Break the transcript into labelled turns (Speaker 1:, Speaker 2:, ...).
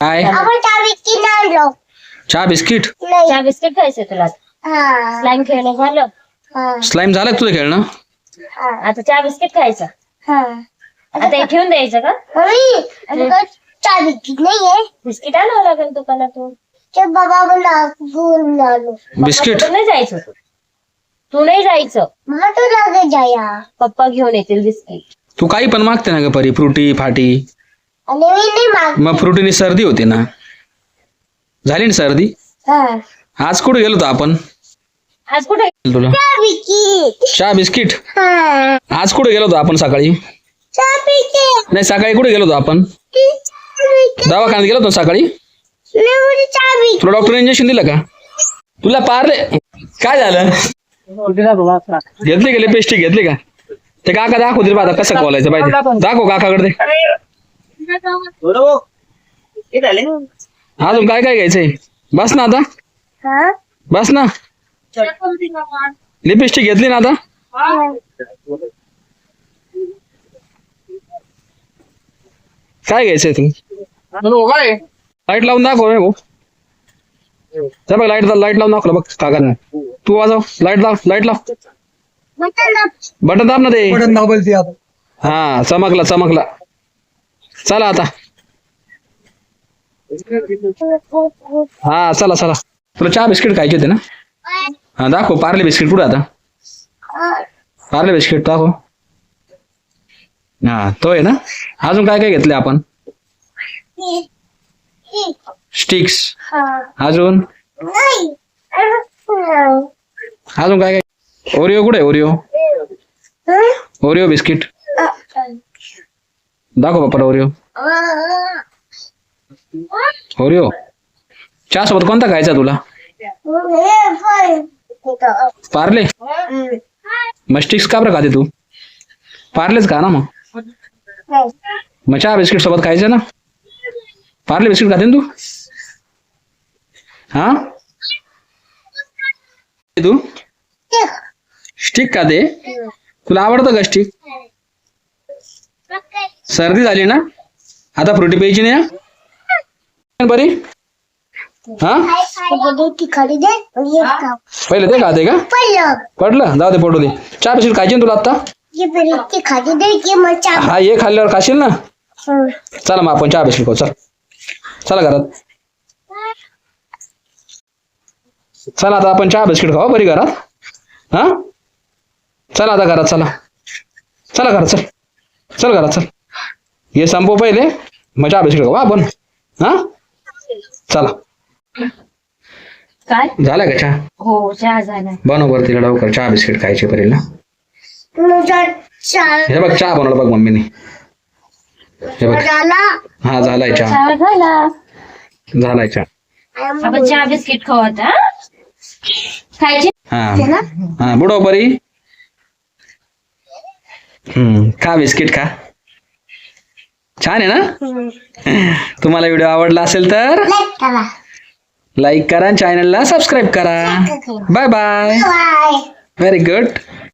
Speaker 1: काय? चहा बिस्किट
Speaker 2: नाही.
Speaker 3: चहा बिस्किट खायचं तुला.
Speaker 2: हा.
Speaker 3: स्लाईम खेळणं झालं.
Speaker 2: हा.
Speaker 1: स्लाइम झालं का तुझं खेळणं?
Speaker 2: हा.
Speaker 3: आता चहा बिस्किट खायचं.
Speaker 2: हा.
Speaker 3: आता हे ठेवून द्यायचं का?
Speaker 2: मम्मी विकी नाहीये?
Speaker 3: बिस्किट आणावं लागेल दुकानातून.
Speaker 2: ते बाबा मला घेऊन आलो
Speaker 1: बिस्किट?
Speaker 3: तू नाही जायचं तू. तू नाही जायचं.
Speaker 2: मला तो लागे जाया.
Speaker 3: पप्पा घेऊन येतील बिस्किट.
Speaker 1: तू काही पण मागते ना ग परी फ्रुटी फाटी.
Speaker 2: माग
Speaker 1: फ्रुटीनी सर्दी होती ना? झाली ना सर्दी?
Speaker 2: हा.
Speaker 1: आज कुठे गेलो होतो आपण?
Speaker 3: आज कुठे?
Speaker 1: तुला? चहा बिस्किट.
Speaker 2: हा.
Speaker 1: आज कुठे गेलो होतो आपण सकाळी? नाही सकाळी कुठे गेलो होतो आपण? दवाखान्यात गेलो होतो सकाळी? तुला डॉक्टर इंजेक्शन दिलं का? तुला पारले? काय झालं? घेतले गेले पेस्टिक घेतले का? ते काका दाखव दे आता कसं बोलायचं पाहिजे. दाखव काकाकडे. अजून काय काय घ्यायचंय? बस ना आता.
Speaker 2: हा?
Speaker 1: बस ना. लिपस्टिक घेतली ना आता. काय घ्यायचंय तू? लाइट लावून दाखव रे भाऊ. त्या बघ लाइट लाइट लावून दाखवलं बघ काकाने. तू वाजव लाइट लाव लाइट लाव. बटन दाब ना ते.
Speaker 4: बटन आता
Speaker 1: हा चमकला चमकला. चला आता. हा चला चला. तुला चहा बिस्किट खायचे होते ना? हा दाखव पार्ले बिस्किट कुठे आता? पार्ले बिस्किट दाखव. हा तो आहे ना? अजून काय काय घेतले आपण? स्टिक्स. अजून? अजून काय काय? ओरिओ कुठे ओरिओ? Oreo biscuit. दाखव बाप्पा ओरिओ. ओरिओ. चहा सोबत कोणता खायचा तुला? पार्ले? मस्टिक्स स्टिक्स का बरं खाते तू? पार्लेच खा ना मग. मग चहा बिस्किट सोबत खायचं ना? पार्ले बिस्किट खाते ना तू? हा? तू? स्टिक खाते. तुला आवडतं का स्टिक सर्दी झाली ना? आता फ्रुटी प्यायची नाही, हा? बरी? हा. पहिले ते खाते का? पडलं जाऊ दे पडू दे. चहा बिस्किट खायची तुला आता
Speaker 2: ये
Speaker 1: हा हे खाल्ल्यावर खाशील ना. चला मग आपण चहा खाऊ, चल. चला घरात. चला आता आपण चहा बिस्किट खाऊ बरी घरात. हा? चला आता घरात, चला. चला घरात, चल. चल घरात, चल. हे संपव पहिले. बिस्किट खाऊ हा आपण? हा? चला.
Speaker 3: काय?
Speaker 1: झाला का चहा?
Speaker 3: हो चहा झाला.
Speaker 1: बनव बरं तिला लवकर. चहा बिस्किट खायचे ना
Speaker 2: चहा
Speaker 1: हे बघ चहा बनवला बघ मम्मीने. हे बघ.
Speaker 2: झाला
Speaker 1: हा झालाय चहा.
Speaker 3: झाला.
Speaker 1: झालाय चहा.
Speaker 3: आपण चहा बिस्किट खाऊ आता? खायचे?
Speaker 1: हा. हा बुडव बरी हम्म खा बिस्किट खा. छान आहे ना? तुम्हाला व्हिडिओ आवडला असेल तर लाईक करा. चॅनलला सबस्क्राईब करा. Bye bye
Speaker 2: bye
Speaker 1: very good